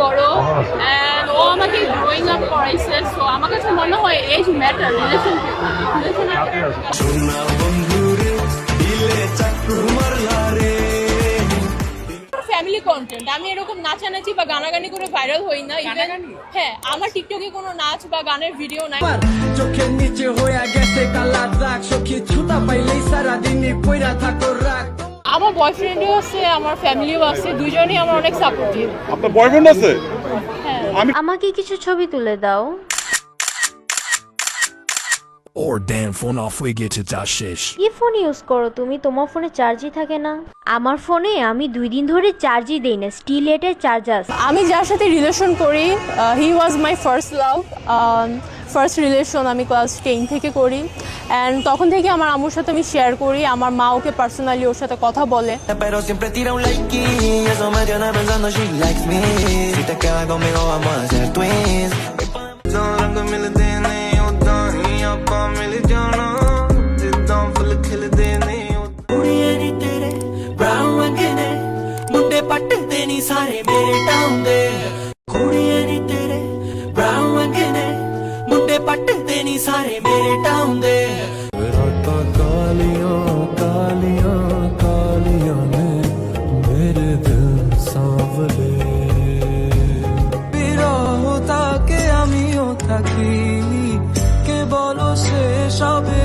বড় অ্যান্ড ও আমাকে growing up করাইছে সো আমার কাছে মনে হয় এজ ম্যাটার ফ্যামিলি কন্টেন্ট আমি এরকম নাচানাচি বা গানাগানি করে ভাইরাল হই না ইভেন হ্যাঁ আমার টিকটকে কোনো নাচ বা গানের ভিডিও নাই। চোখের নিচে হয়ে গেছে কালা দাগ সখী ছুতা পাইলেই সারা দিনই পয়রা থাকো আমার বয়ফ্রেন্ডও আছে আমার ফ্যামিলিও আছে দুজনেই আমার অনেক সাপোর্টিভ আপনার বয়ফ্রেন্ড আছে? হ্যাঁ। আমাকে কিছু ছবি তুলে দাও। Or damn ফোন অফ হয়ে গেছে চার শেষ কি ফোন ইউজ করো তুমি? তোমার ফোনে চার্জই থাকে না। আমার ফোনে আমি দুই দিন ধরে চার্জই দেই না স্টিলেটের চার্জার আমি যার সাথে রিলেশন করি he was my first love first relation আমি ক্লাস টেন থেকে করি অ্যান্ড তখন থেকে আমার আম্মুর সাথে আমি শেয়ার করি আমার মা ওকে পার্সোনালি ওর সাথে কথা বলে। Pero siempre tira un ਨੀ ਸਾਰੇ ਮੇਰੇ ਟਾਉਂਦੇ ਰਾਤਾਂ ਕਾਲੀਆਂ ਕਾਲੀਆਂ ਕਾਲੀਆਂ ਨੇ ਮੇਰੇ ਦਿਲ ਸਾਂਵਲੇ বিরহ তাকে আমিও থাকি কে বলো সে সবে